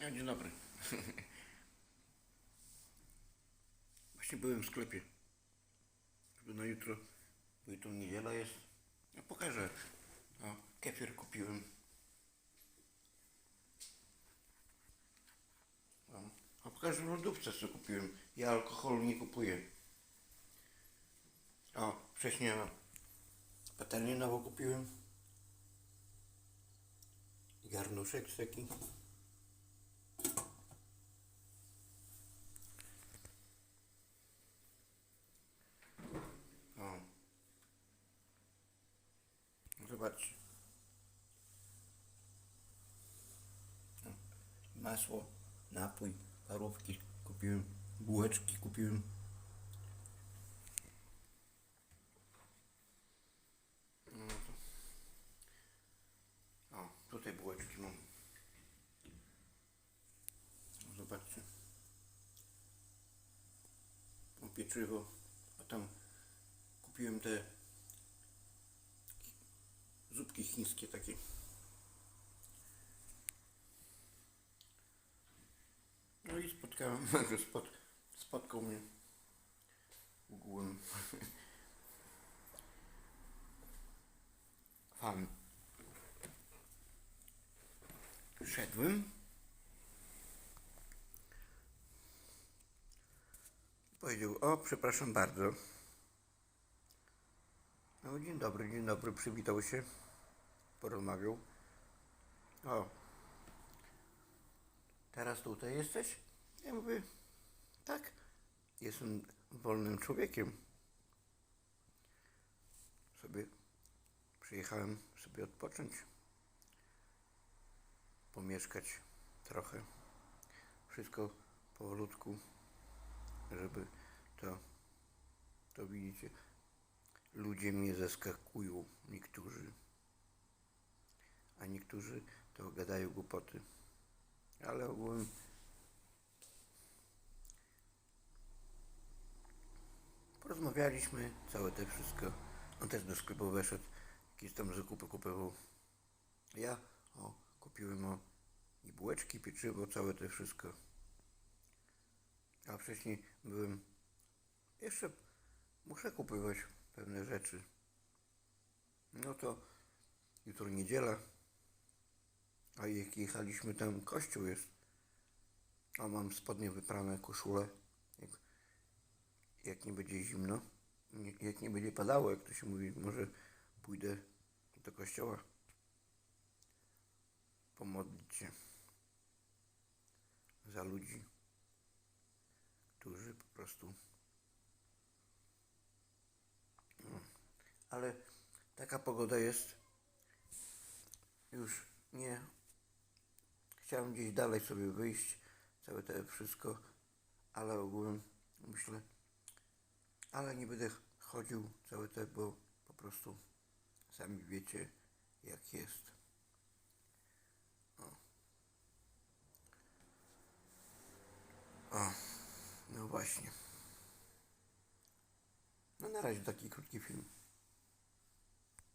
No, dzień dobry. Właśnie byłem w sklepie. Na jutro, bo jutro niedziela jest. No pokażę. O, kefir kupiłem. O, a pokażę w lodówce co kupiłem. Ja alkoholu nie kupuję. O, wcześniej patelnię nową kupiłem. Garnuszek taki. O. Zobaczcie. Masło, napój, parówki kupiłem, bułeczki kupiłem. O, tutaj bułeczki mam. Zobaczcie. O, pieczywo. A tam kupiłem te zupki chińskie takie. No i spotkałem, że spot, spotkał mnie ogółem fan. Szedłem. Powiedział, o przepraszam bardzo. No dzień dobry, dzień dobry, przywitał się, porozmawiał. O, teraz tutaj jesteś? Ja mówię, tak, jestem wolnym człowiekiem. Sobie przyjechałem sobie odpocząć, pomieszkać trochę. Wszystko powolutku, żeby to, to widzicie, ludzie mnie zaskakują, niektórzy, niektórzy to gadają głupoty. Ale ogółem porozmawialiśmy, całe te wszystko. On też do sklepu weszedł, jakieś tam zakupy kupował. Ja o, kupiłem o i bułeczki, pieczywo, całe te wszystko. A wcześniej byłem jeszcze muszę kupować pewne rzeczy. No to jutro niedziela. A jak jechaliśmy tam, kościół jest. A mam spodnie wyprane, koszulę. Jak, jak nie będzie zimno, nie, jak nie będzie padało, jak to się mówi, może pójdę do kościoła. Pomodlić się za ludzi, którzy po prostu ale taka pogoda jest. Już nie chciałem gdzieś dalej sobie wyjść, całe to wszystko, ale ogółem myślę, ale nie będę chodził całe te, bo po prostu sami wiecie jak jest. O, no właśnie. No na razie taki krótki film.